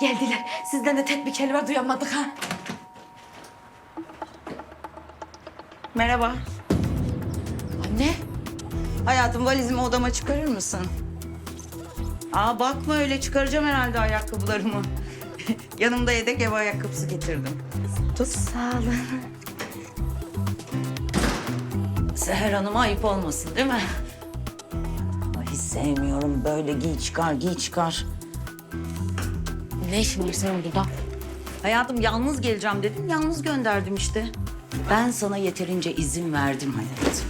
Geldiler. Sizden de tek bir kelime duyamadık ha. Merhaba. Anne. Hayatım valizimi odama çıkarır mısın? Aa bakma öyle çıkaracağım herhalde ayakkabılarımı. Yanımda yedek ev ayakkabısı getirdim. Tut. Sağ olun. Seher Hanım'a ayıp olmasın değil mi? Ay sevmiyorum böyle giy çıkar giy çıkar. Ne işin var senin burada? Hayatım yalnız geleceğim dedim yalnız gönderdim işte. Ben sana yeterince izin verdim hayatım.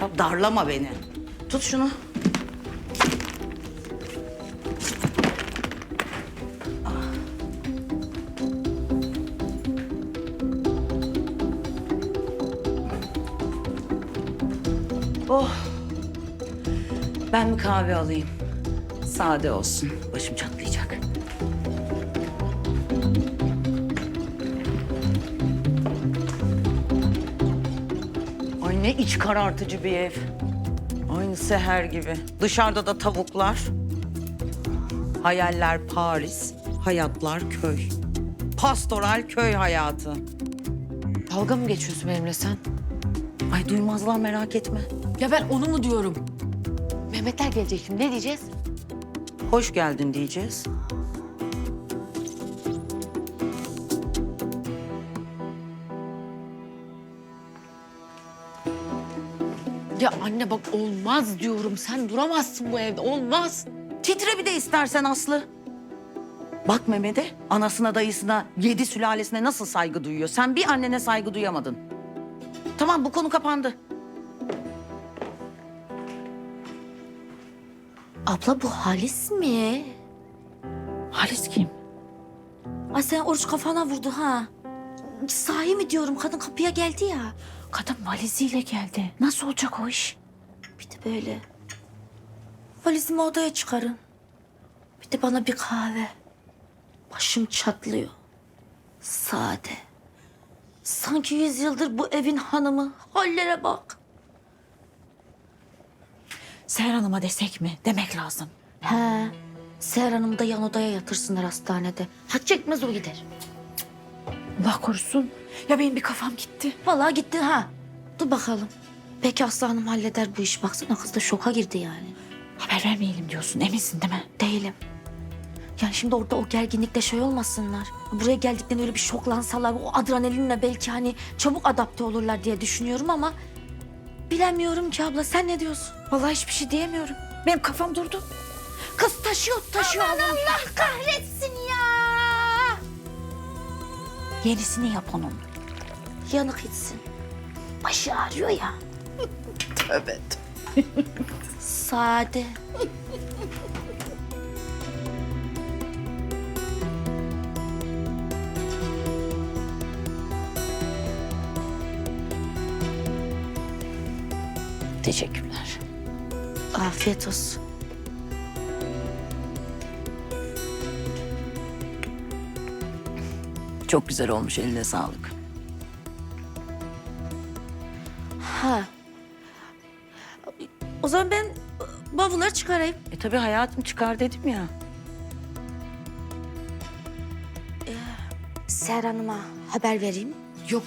Ya darlama beni. Tut şunu. Oh. Ben bir kahve alayım. Sade olsun. Başım çatlayacak. Ay ne iç karartıcı bir ev. Aynı seher gibi. Dışarıda da tavuklar. Hayaller Paris, hayatlar köy. Pastoral köy hayatı. Dalga mı geçiyorsun benimle sen? Ay duymazlar merak etme. Ya ben onu mu diyorum? Mehmetler gelecek şimdi. Ne diyeceğiz? Hoş geldin diyeceğiz. Ya anne bak olmaz diyorum. Sen duramazsın bu evde. Olmaz. Titre bir de istersen Aslı. Bak Mehmet'e, anasına, dayısına, yedi sülalesine nasıl saygı duyuyor. Sen bir annene saygı duyamadın. Tamam bu konu kapandı. Abla bu Halis mi? Halis kim? Ay sen oruç kafana vurdu ha. Sahi mi diyorum kadın kapıya geldi ya. Kadın valiziyle geldi. Nasıl olacak o iş? Bir de böyle. Valizimi odaya çıkarın. Bir de bana bir kahve. Başım çatlıyor. Sade. Sanki yüz yıldır bu evin hanımı. Hallere bak. Seher Hanım'a desek mi? Demek lazım. He. Seher Hanım'ı da yan odaya yatırsınlar hastanede. Hak çekmez o gider. Allah korusun. Ya benim bir kafam gitti. Vallahi gitti ha. Dur bakalım. Belki Aslı Hanım halleder bu işi. Baksana kız da şoka girdi yani. Haber vermeyelim diyorsun. Eminsin değil mi? Değilim. Yani şimdi orada o gerginlikte şey olmasınlar. Buraya geldiklerinde öyle bir şoklansalar o adrenalinle belki hani çabuk adapte olurlar diye düşünüyorum ama bilemiyorum ki abla sen ne diyorsun? Vallahi hiçbir şey diyemiyorum. Benim kafam durdu. Kız taşıyor taşıyor. Aman Allah kahretsin ya. Yenisini yap onun. Yanık içsin. Başı ağrıyor ya. Evet. Sade. Teşekkürler. Afiyet olsun. Çok güzel olmuş eline sağlık. Ha. O zaman ben bavulları çıkarayım. E tabii hayatım çıkar dedim ya. Seher Hanım'a haber vereyim. Yok.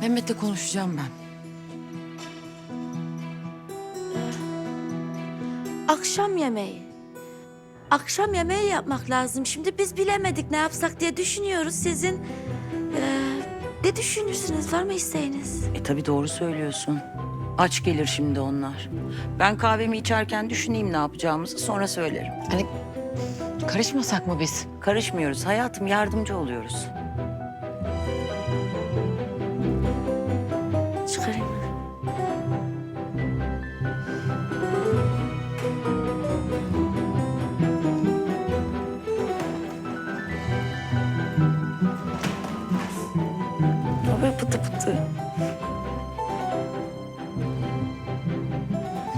Mehmet'le konuşacağım ben. Akşam yemeği. Akşam yemeği yapmak lazım. Şimdi biz bilemedik ne yapsak diye düşünüyoruz. Sizin eee, ne düşünürsünüz? Var mı isteğiniz? E tabii doğru söylüyorsun. Aç gelir şimdi onlar. Ben kahvemi içerken düşüneyim ne yapacağımızı sonra söylerim. Hani karışmasak mı biz? Karışmıyoruz hayatım yardımcı oluyoruz. Pıtı.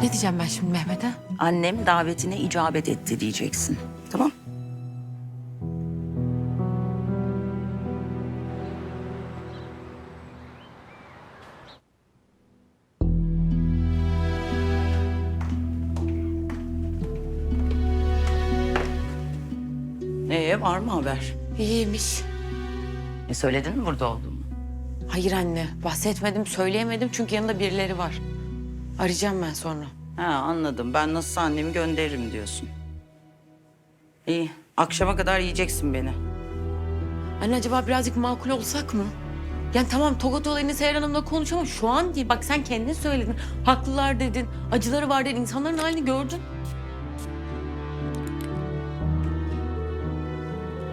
Ne diyeceğim ben şimdi Mehmet'e? Annem davetine icabet etti diyeceksin. Tamam? Ee var mı haber? İyiymiş. E söyledin mi burada olduğumu? Hayır anne bahsetmedim söyleyemedim çünkü yanında birileri var. Arayacağım ben sonra. Ha anladım. Ben nasıl annemi gönderirim diyorsun. İyi. Akşama kadar yiyeceksin beni. Anne acaba birazcık makul olsak mı? Yani tamam Togot olayını Seher Hanım'la konuş ama şu an değil. Bak sen kendin söyledin. Haklılar dedin. Acıları var dedin. İnsanların halini gördün.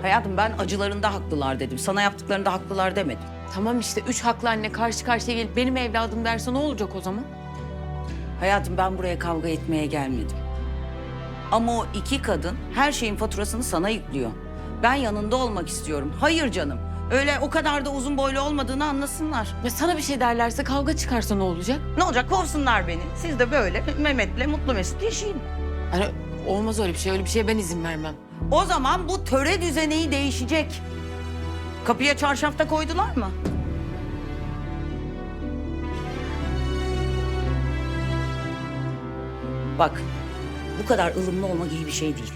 Hayatım ben acılarında haklılar dedim. Sana yaptıklarında haklılar demedim. Tamam işte üç haklı anne karşı karşıya gelip benim evladım derse ne olacak o zaman? Hayatım ben buraya kavga etmeye gelmedim. Ama o iki kadın her şeyin faturasını sana yüklüyor. Ben yanında olmak istiyorum. Hayır canım. Öyle o kadar da uzun boylu olmadığını anlasınlar. Ya sana bir şey derlerse kavga çıkarsa ne olacak? Ne olacak kovsunlar beni. Siz de böyle Mehmet'le mutlu mesut yaşayın. Hani olmaz öyle bir şey. Öyle bir şeye ben izin vermem. O zaman bu töre düzeneği değişecek. Kapıya çarşafta koydular mı? Bak, bu kadar ılımlı olmak iyi bir şey değil.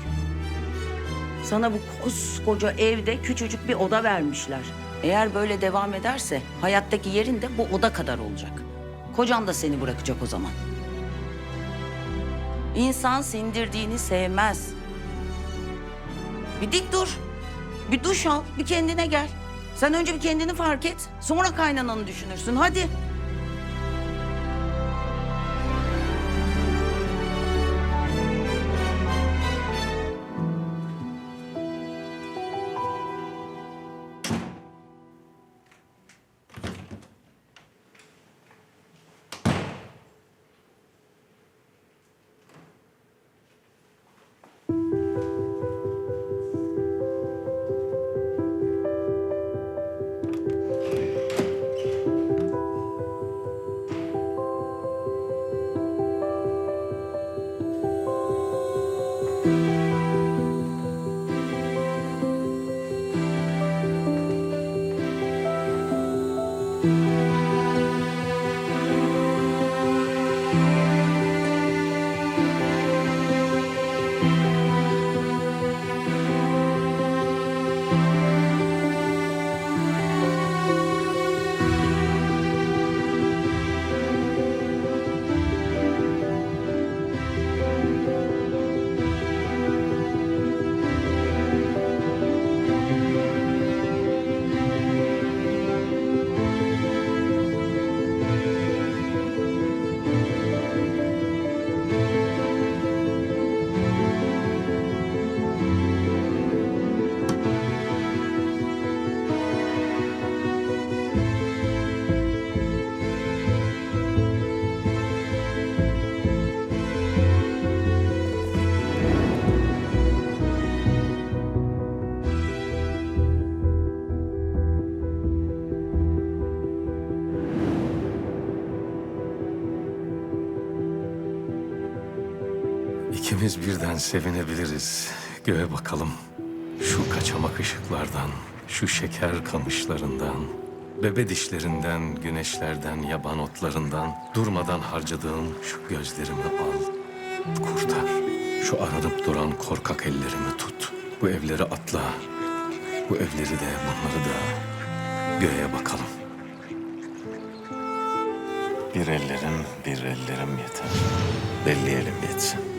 Sana bu koskoca evde küçücük bir oda vermişler. Eğer böyle devam ederse hayattaki yerin de bu oda kadar olacak. Kocan da seni bırakacak o zaman. İnsan sindirdiğini sevmez. Bir dik dur. Bir duş al. Bir kendine gel. Sen önce bir kendini fark et. Sonra kaynananı düşünürsün. Hadi. İkimiz birden sevinebiliriz. Göğe bakalım. Şu kaçamak ışıklardan, şu şeker kamışlarından, bebe dişlerinden, güneşlerden, yaban otlarından durmadan harcadığın şu gözlerimi al. Kurtar. Şu aranıp duran korkak ellerimi tut. Bu evleri atla. Bu evleri de bunları da göğe bakalım. Bir ellerim, bir ellerim yeter. Belleyelim yetsin.